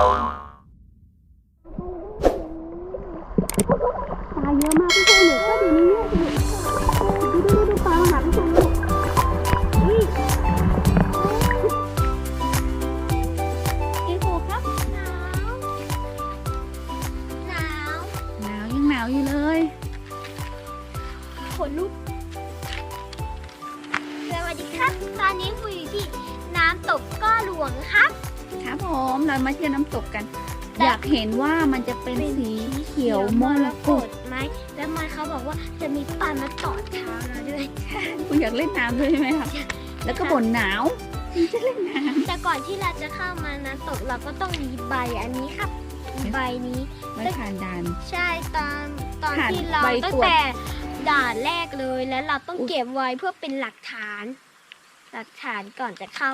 ปลาเยอะมากพี่ฟูหนูก็อยู่นี่เนี่ดูดูดูดูปลามาหาพี่ฟูลูกนี่พี่ฟูครับหนาวหนาวหนาวยังหนาวอยู่เลยขนลุกสวัสดีครับ ตอนนี้ฟูอยู่ที่น้ำตกก้อหลวงครับ ครับผมเรามาเที่ยวน้ำตกกันแต่อยากเห็นว่ามันจะเป็นสีเขียวมรกตไหมแล้วมันเขาบอกว่าจะมีปลามาตอดเท้าเราด้วยคุณอยากเล่นน้ำด้วยใช่ไหมครับแล้วก็บ่นหนาวจะเล่นน้แต่ก่อนที่เราจะเข้ามาน้ำตกเราก็ต้องมีใบอันนี้ครับใบนี้ำไม่ผ่านด่าน ใช่ตอนตอนผ่านที่เราใบตั้ตงรวจแต่ด่านแรกเลยแล้วเราต้องอุ๊ยเก็บไว้เพื่อเป็นหลักฐาน หลักฐานก่อนจะเข้า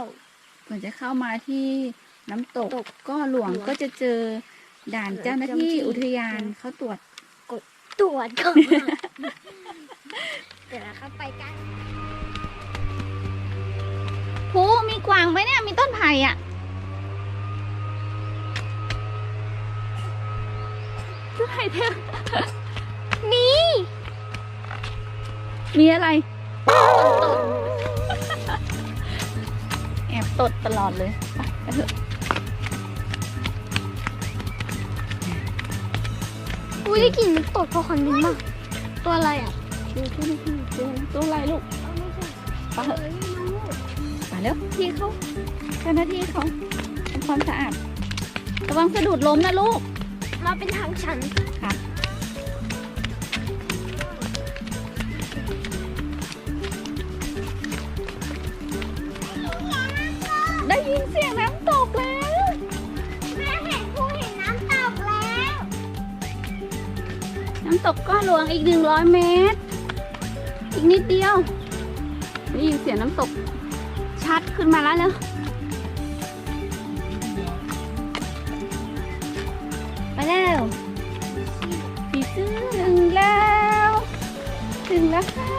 ก่อนจะเข้ามาที่ น้ำตกตกก็หลวงหลวงก็จะเจอด่านเจ้าหน้าที่เจ้าหน้าที่อุทยานเขาตรวจตรวจก่อนเดี๋ยวเราเข้าไปกันภูมีกวางไหมเนี่ย มีต้นไผ่อะต้นไผ่เธอนี่มีอะไรตกแอบตดตลอดเลยไปไปเถอะ อุ้ยได้กลิ่นมันตดพอคนนึงมาก ตัวอะไรอะดูที่นี่ที่ดูตัวอะไรลูกไปเถอะไปแล้วพี่เขาเจ้าหน้าที่เขาทำความสะอาดระวังสะดุดล้มนะลูก มาเป็นทางชัน ตกก้อนหลวงอีกหนึ่งร้อยเมตร อีกนิดเดียวได้ยินเสียงน้ำตกชัดขึ้นมาแล้วเนอะไปแล้วผีเสื้อถึงแล้ว ถึงแล้วค่ะ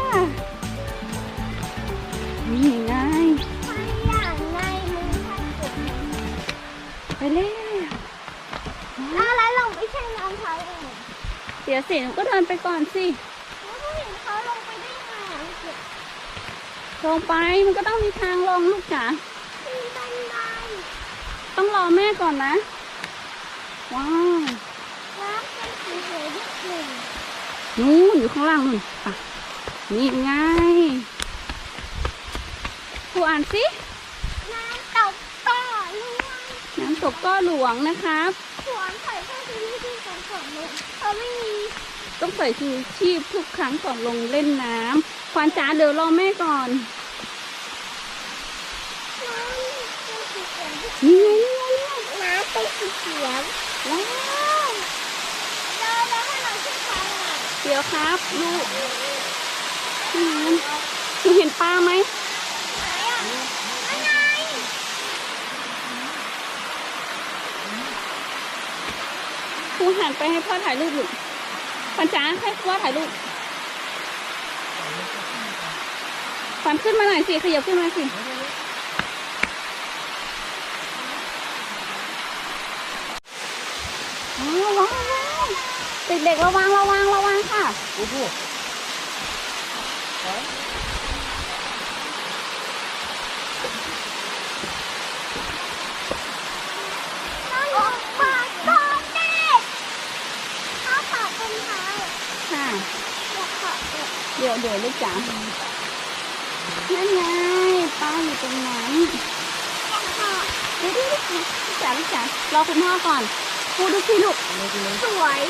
นี่ไงไปอย่างไปแล้ว อะไรลงไม่ใช่น้ำเขาเอง เดี๋ยวสิหนูก็เดินไปก่อนสิแล้วผู้เห็นเขาลงไปได้ไงอะลงไปมันก็ต้องมีทางลงลูกจ๋ามีบันไดต้องรอแม่ก่อนนะ ว้าวน้ำเป็นสีเหลืองนิดหนึ่งนู่นอยู่ข้างล่างนู่นอะนี่ไงครูอ่านสิน้ำตกก้อล้วนน้ำตกก้อหลวงนะครับ สวนใส่เสื้อสีที่สวนสวนลงเขาไม่มี ต้องใส่ชูชีพทุกครั้งก่อนลงเล่นน้ำควานจ๋าเดี๋ยวรอแม่ก่อนน้ำไปสีเขียวนี่น้ำเป็นสีเขียวว้าวเราเราให้เราช่วยเขาอะเดี๋ยวครับลูกนี่ไงหนูเห็นปลาไหมครูหันไปให้พ่อถ่ายรูปลูก ควานจ๋าให้ว่าถ่ายรูปควานขึ้นมาหน่อยสิ ขยับขึ้นมาสิว้าวว้าวว้าวเด็กๆระวังระวังระวังค่ะน้องออกมาตอนเด็กเขาขอเป็นเท้า ค่ะ เดี๋ยวขอเด็ก เดี๋ยวเดี๋ยวลูกจ๋านั่นไงป้าอยู่ตรงนั้นขอเดี๋ยวเดี๋ยวเดี๋ยวลูกจ๋าลูกจ๋ารอคุณพ่อก่อนพูดดูสิลูกสวย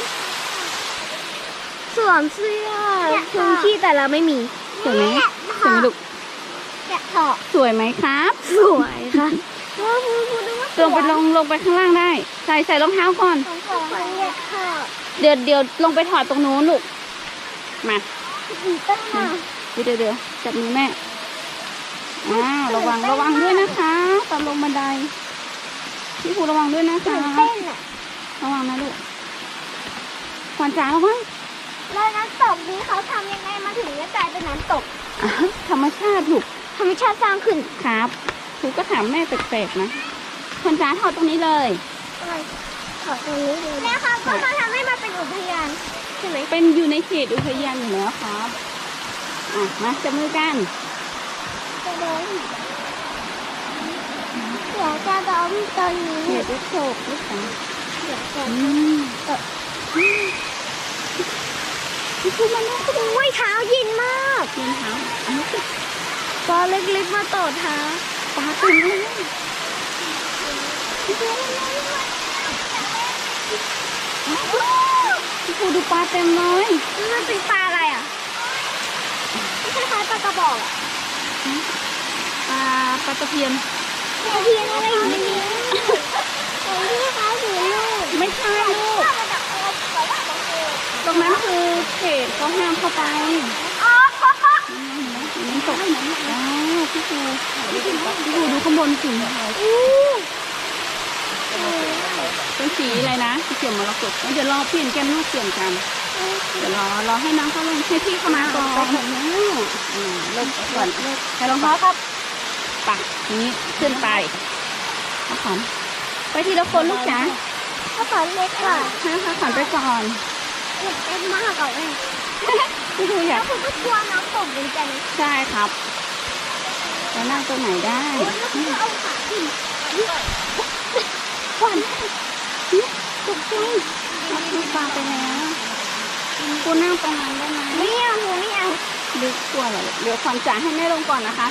สวมเสื้อชูชีพแต่เราไม่มีสวยไหมสวยไหมลูกแกะเถาะสวยไหมครับ สวยค่ะโอ้พูดพูดดูว่าลงไปลงลงไปข้างล่างได้ ใส่ใส่รองเท้าก่อนของของแกะเถาะเดี๋ยวเดี๋ยวลงไปถอดตรงนู้นลูก มา อีกตั้งนานเดี๋ยวเดี๋ยวเดี๋ยวจับมือแม่อ้าวระวังระวังด้วยนะคะตอนลงบันไดพี่ภูระวังด้วยนะคะตื่นเต้นอะระวังนะลูกขวัญจ๋าระวังแล้วน้ำตกนี้เขาทำยังไงมาถึงจะกลายเป็นน้ำตกอะธรรมชาติลูกธรรมชาติสร้างขึ้นครับครูก็ถามแม่แปลกๆนะขวัญจ๋าถอดตรงนี้เลยขอตรงนี้เลยแล้วเขาก็มาทำให้มันเป็นอุทยาน ใช่ไหมเป็นอยู่ในเขตอุทยานอยู่แล้วครับอะมาจับมือกันจะโดนเดี๋ยวจะโดนตรงนี้เขตลูกโศกลูกสาวเดี๋ยวจะอืมเออพี่พูมันน่าจะโอ้ยเท้าเย็นมากเพียนเท้าอันนี้คือปอเล็กๆมาต่อเท้าปลาเต็มเลย พี่พูดูปลาเต็มเลยมันเป็นปลาอะไรอะคล้ายๆปลากระบอกอะปลาปลาตะเพียนปลาเพียนอะไรอยู่ในนี้โอ้ยที่เขาถือลูกไม่ใช่ลูกตรงนั้นคือเขตเขาห้ามเข้าไปอ๋อน้ำตกว้าวพี่ภูพี่ภูดูข้างบนสิ เป็นสีอะไรนะสีเขียวมรกตงั้นเดี๋ยวรอเปลี่ยนแก้มลูกเปลี่ยนกัน เดี๋ยวรอรอให้น้องเขาลงให้พี่เข้ามาก่อนไปถึงแล้วอ่าลงก่อนใส่รองเท้าครับปะทีนี้ขึ้นไปเอาขอนไปทีละคนลูกจ๋าเขาสอนเล็กก่อนให้เขาขอนไปก่อนเล็กเต็มมากอะแม่พี่ภูอยาแล้กวคุณก็กลัวน้ำตกเหมือนกันใช่ครับจะนั่งตรงไหนได้โอ้ยแล้วคุณก็เอาขาขึ้น ขวัญตกใจรับดูปลาไปแล้วกูนั่งตรงนั้นได้ไหมไม่เอาหนูไม่เอาดึกกลัวเหรอเดี๋ยวขวัญจ่ายให้แม่ลงก่อนนะคะ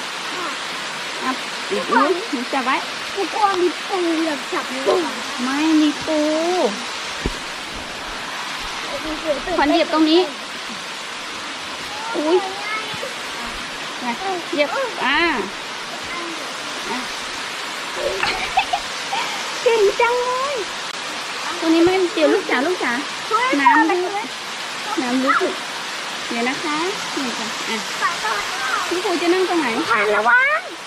อะอีกนิดหนูจับไว้หนูกลัวมีปูเหยียบจับหนูไม่มีปูขวัญเหยียบตรงนี้ อุ้ยนะเหยียบอ่าอะ เก่งจังเลยตรงนี้ไม่เดี๋ยวลูกจ๋าลูกจ๋าน้ำลึกน้ำลึกเดี๋ยวนะคะนี่จ้ะอะพี่ครูจะนั่งตรงไหนผ่านแล้ววะ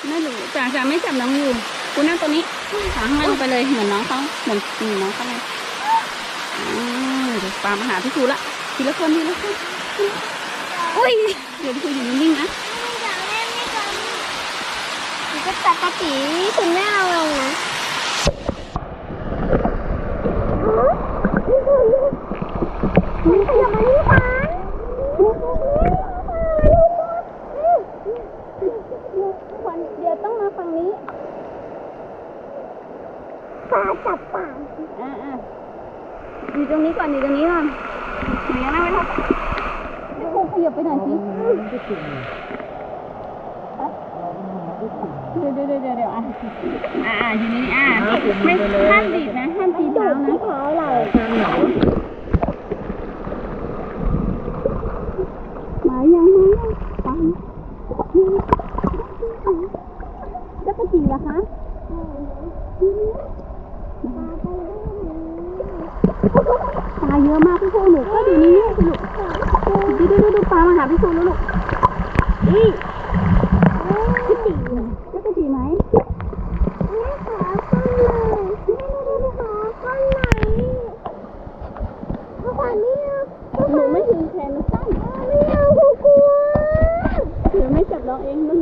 ไม่รู้จ๋าจ๋าไม่จับน้องอยู่กูนั่งตรงนี้ขาข้างล่างไปเลยเหมือนน้องเขาเหมือนเหมือนน้องเขาเลยอ่าเดี๋ยวปามาหาพี่ครูละทีละคนทีละคนอุ้ยเดี๋ยวพี่ครูอยู่นิ่งๆนะก็ปกติคุณแม่เอาลงนะมันขยับมานี่ฟ้า ขวัญเดี๋ยวต้องมาฝั่งนี้ ฟ้าจับปาก อ่าอ่าอยู่ตรงนี้ก่อนอยู่ตรงนี้ก่อนหนูยังนั่งไม่ทันพี่ครูข ยับไปหน่อยสิเดี๋ยวเดี๋ยวเดี๋ยวอะอ่าอ่าอยู่นี่อ่าไม่ห้ามดีดนะห้ามตีเท้านะเท้าเราหมายังมายังปังจักรจีเหรอคะป ปลาเยอะมากพี่ครูหนูก็ดูนี่ลูกดูดูดูดูปลามาหาพี่ครูแล้วลูกนี่จักรจีจักรจีไหมแม่ขาก้นเลยแม่ดูขาก้นไหนเอาขวานนี่เอาหนูไม่ถึงแขนมันสั้นไม่เอากูกลัวเดี๋ยวไม่จับน้องเองนั่น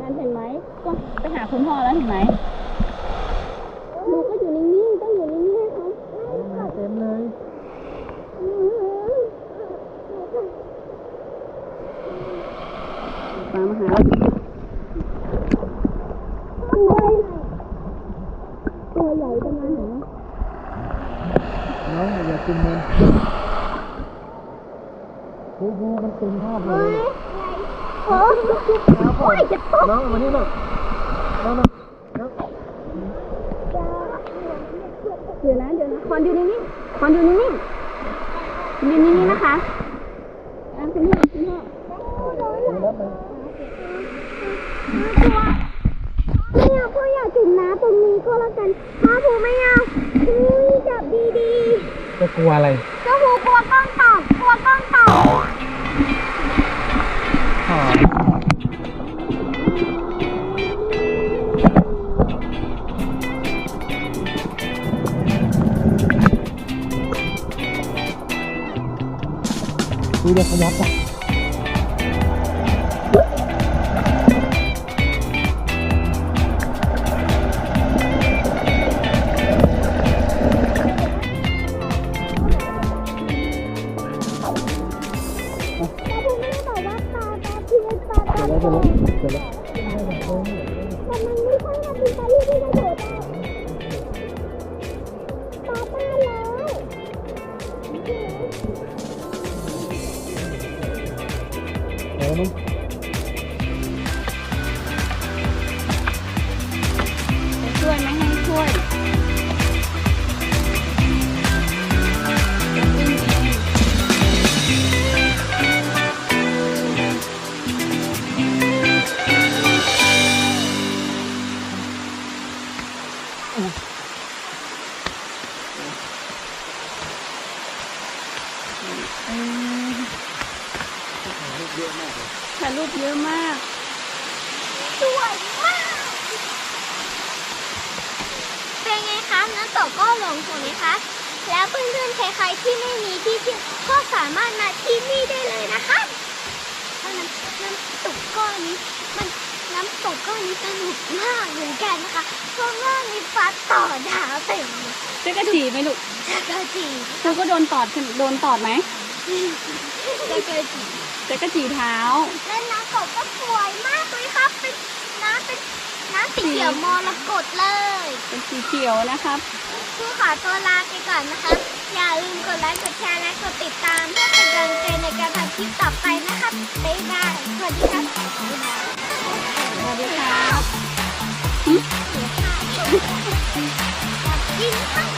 นั่นเห็นไหมก็ไปหาคุณพ่อแล้วเห็นไหมหนูก็อยู่นิ่งๆต้องอยู่นิ่งๆให้เขา เต็มเลย ปลามาหาตัวใหญ่ประมาณไหน น้องอย่ากินมันโอ้โหมันเต็มภาพเลยโอ้โอ้ยจะตกน้องมานี่ลูกน้องน้องน้องเดี๋ยวนะเดี๋ยวนะคอนดูนิ่งๆคอนดูนิ่งๆดูนิ่งๆนะคะอะคุณพ่อคุณพ่อรับมันไม่เอาพ่ออยากถึงน้ำตรงนี้ก็แล้วกันพ่อผูไม่เอา จับดีจะกลัวอะไรๆเจ้าผูกลัวกล้องตอกกลัวกล้องตอกอ๋อดูเดี๋ยวขยับอะ นไงคะน้ำตกก็หลงถูกไหมคะ แล้วเพื่อนๆใครๆที่ไม่มีที่เที่ยวก็สามารถมาที่นี่ได้เลยนะคะถ้าน้ำน้ำตกก้อนนี้มันน้ำตกก้อนนี้สนุกมากเหมือนกันนะคะ เพราะว่ามีปลาต่อดาวเต็มเลยจะกระจีไหมลูกจักรจีเธอก็โดนตอดโดนตอดไหมจักรจีจะกระจีเท้า และน้ำตกก็สวยมากเลยครับ เป็นน้ำเป็นน้ำสีเขี ยวมรกตเลยเป็นสีเขียวนะครับครูขอตัวลาไปก่อนนะคะ อย่าลืมกดไลค์ กดแชร์ และกดติดตามเพื่อเป็นกำลังใจในการทำคลิปต่อไปนะครับบ๊ายบาย สวัสดีครับสวัสดีครับกินข้าว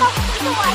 ตกสวย